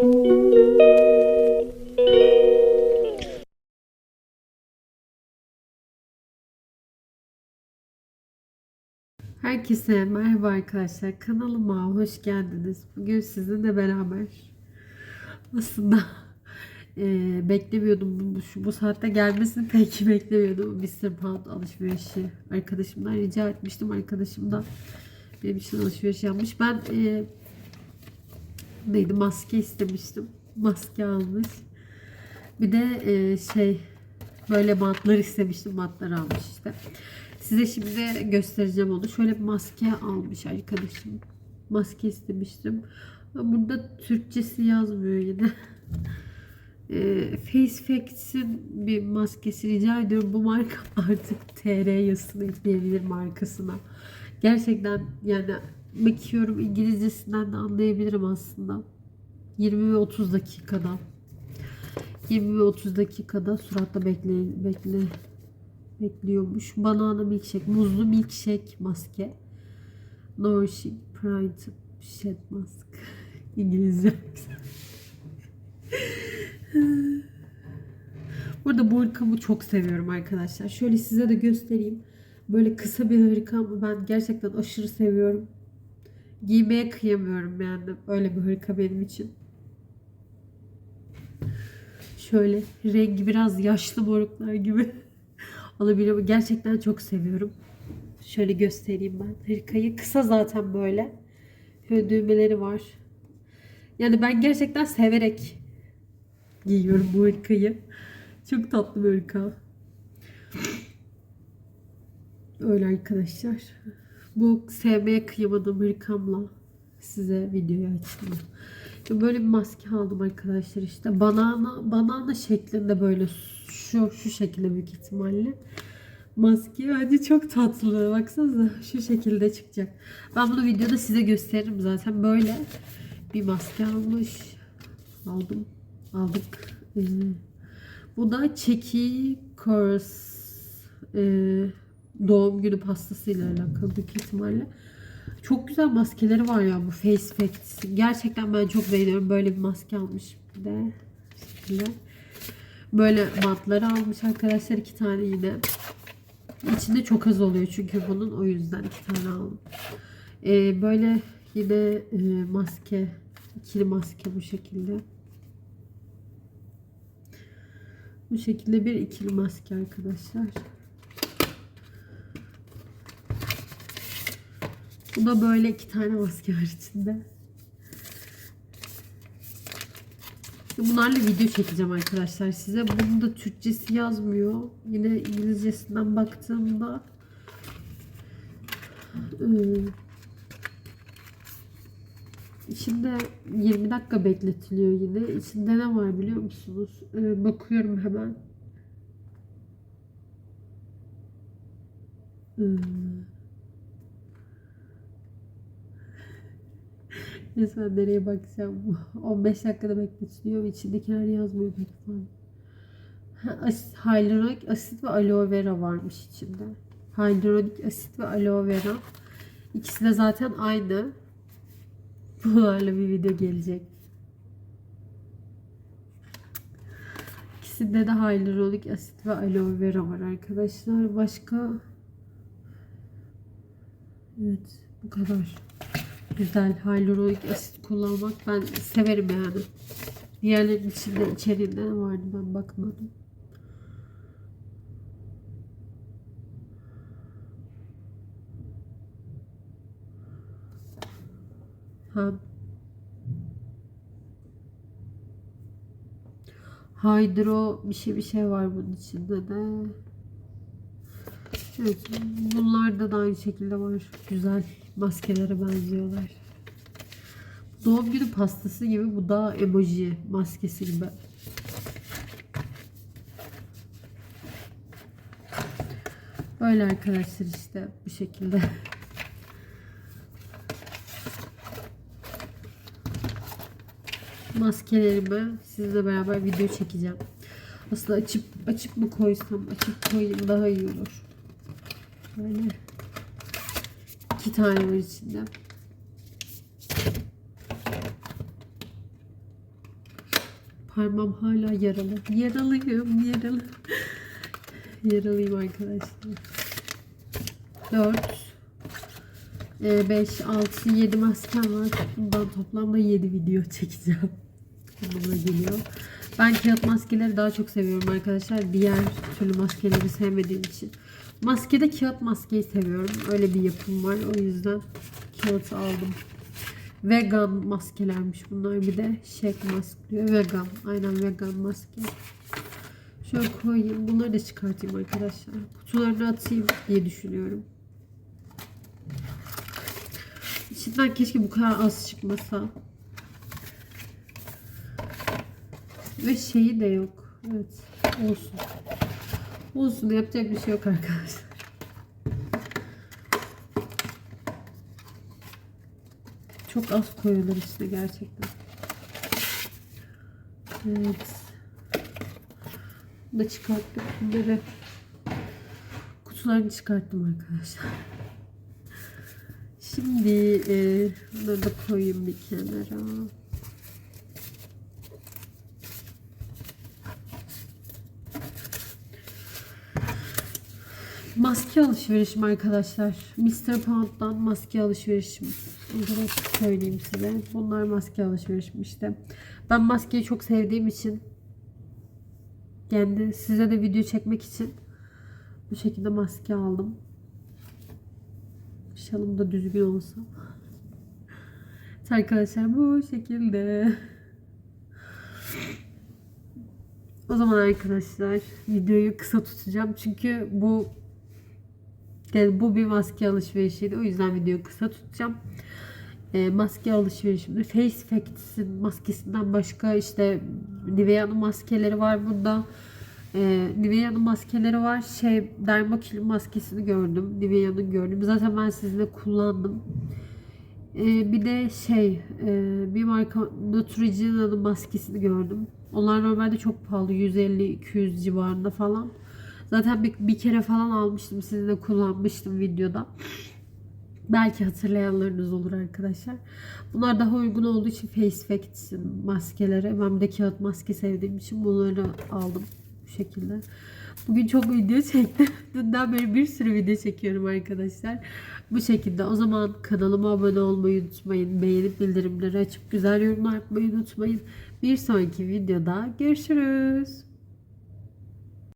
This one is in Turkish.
Herkese merhaba arkadaşlar. Kanalıma hoş geldiniz. Bugün sizinle beraber aslında eee, beklemiyordum bu, şu, bu saatte gelmesini pek beklemiyordum. Mr. Pound alışverişi arkadaşımdan rica etmiştim. Arkadaşım da benim için alışveriş yapmış. Ben eee, neydi maske istemiştim. Maske almış. Bir de eee, şey böyle bantlar istemiştim. Bantlar almış işte. Size şimdi göstereceğim onu. Şöyle bir maske almış arkadaşım. Maske istemiştim. Burada Türkçesi yazmıyor yine. Eee Face Facts'in bir maskesi rica ediyorum. Bu marka artık TR yazısını ekleyebilir markasına. Gerçekten yani bakıyorum İngilizcesinden de anlayabilirim aslında. 20 ve 30 dakikada. 20 ve 30 dakikada suratta bekle, bekle, bekliyormuş. Banana milkshake, muzlu milkshake maske. Nourishing Pride Shed Mask. İngilizce. Burada bu hırkamı çok seviyorum arkadaşlar. Şöyle size de göstereyim. Böyle kısa bir hırka ama ben gerçekten aşırı seviyorum. Giymeye kıyamıyorum yani. Öyle bir hırka benim için. Şöyle rengi biraz yaşlı moruklar gibi olabilir ama gerçekten çok seviyorum. Şöyle göstereyim ben hırkayı. Kısa zaten böyle. Şöyle düğmeleri var. Yani ben gerçekten severek giyiyorum bu hırkayı. Çok tatlı bir hırka. Öyle arkadaşlar. Bu sevmeye kıyamadığım hırkamla size videoyu açtım. Böyle bir maske aldım arkadaşlar işte. Banana, banana şeklinde böyle şu şu şekilde büyük ihtimalle. Maske bence çok tatlı. Baksanıza şu şekilde çıkacak. Ben bunu videoda size gösteririm zaten. Böyle bir maske almış. Aldım. Aldık. Ee, bu da Çeki Kors ee, doğum günü pastasıyla alakalı büyük ihtimalle. Çok güzel maskeleri var ya bu Face Facts. Gerçekten ben çok beğeniyorum. Böyle bir maske almış bir de. Şöyle. Böyle bantları almış arkadaşlar iki tane yine. İçinde çok az oluyor çünkü bunun o yüzden iki tane aldım. Ee, böyle yine e, maske ikili maske bu şekilde. Bu şekilde bir ikili maske arkadaşlar. Bu da böyle iki tane maske var içinde. Bunlarla video çekeceğim arkadaşlar size. Bunun da Türkçesi yazmıyor. Yine İngilizcesinden baktığımda ıı, içinde 20 dakika bekletiliyor yine. İçinde ne var biliyor musunuz? Bakıyorum hemen. Ee, Resmen nereye bakacağım. 15 dakikada bekletiliyor ve içindekiler yazmıyor pek as- Hyaluronik asit ve aloe vera varmış içinde. Hyaluronik asit ve aloe vera. İkisi de zaten aynı. Bunlarla bir video gelecek. İkisinde de hyaluronik asit ve aloe vera var arkadaşlar. Başka Evet bu kadar güzel hyaluronik asit kullanmak ben severim yani. Diğerlerinin içinde içeriğinde vardı ben bakmadım. Ha. Hydro bir şey bir şey var bunun içinde de. Evet, bunlar da aynı şekilde var. Güzel maskelere benziyorlar. Doğum günü pastası gibi bu da emoji maskesi gibi. Böyle arkadaşlar işte bu şekilde. Maskelerimi sizle beraber video çekeceğim. Aslında açıp açıp mı koysam açıp koyayım daha iyi olur. Böyle iki tane var içinde. Parmağım hala yaralı. Yaralıyım, yaralı. Yaralıyım arkadaşlar. 4 5, 6, 7 maskem var. Bundan toplamda 7 video çekeceğim. Bununla geliyor. Ben kağıt maskeleri daha çok seviyorum arkadaşlar. Diğer türlü maskeleri sevmediğim için. Maskede kağıt maskeyi seviyorum. Öyle bir yapım var. O yüzden kağıt aldım. Vegan maskelermiş bunlar. Bir de shake mask diyor. Vegan. Aynen vegan maske. Şöyle koyayım. Bunları da çıkartayım arkadaşlar. Kutularını atayım diye düşünüyorum. İçinden keşke bu kadar az çıkmasa. Ve şeyi de yok. Evet. Olsun. Olsun. Yapacak bir şey yok arkadaşlar. Çok az koyulur işte gerçekten. Evet. Bunu da çıkarttık. Bunları kutularını çıkarttım arkadaşlar. Şimdi e, bunları da koyayım bir kenara. Maske alışverişim arkadaşlar. Mr. Pound'dan maske alışverişim. Bunu söyleyeyim size. Bunlar maske alışverişim işte. Ben maskeyi çok sevdiğim için kendi size de video çekmek için bu şekilde maske aldım. Şalım da düzgün olsa. Arkadaşlar bu şekilde. O zaman arkadaşlar videoyu kısa tutacağım. Çünkü bu yani bu bir maske alışverişiydi. O yüzden videoyu kısa tutacağım. E, maske alışverişimde Face Facts'in maskesinden başka işte Nivea'nın maskeleri var bunda. E, Nivea'nın maskeleri var. Şey Dermakil maskesini gördüm. Nivea'nın gördüm. Zaten ben sizinle kullandım. E, bir de şey e, bir marka Neutrogena'nın maskesini gördüm. Onlar normalde çok pahalı. 150-200 civarında falan. Zaten bir, bir kere falan almıştım. Sizinle kullanmıştım videoda. Belki hatırlayanlarınız olur arkadaşlar. Bunlar daha uygun olduğu için Face Facts'in maskeleri. Ben de kağıt maske sevdiğim için bunları aldım bu şekilde. Bugün çok video çektim. Dünden beri bir sürü video çekiyorum arkadaşlar. Bu şekilde. O zaman kanalıma abone olmayı unutmayın. Beğenip bildirimleri açıp güzel yorumlar yapmayı unutmayın. Bir sonraki videoda görüşürüz.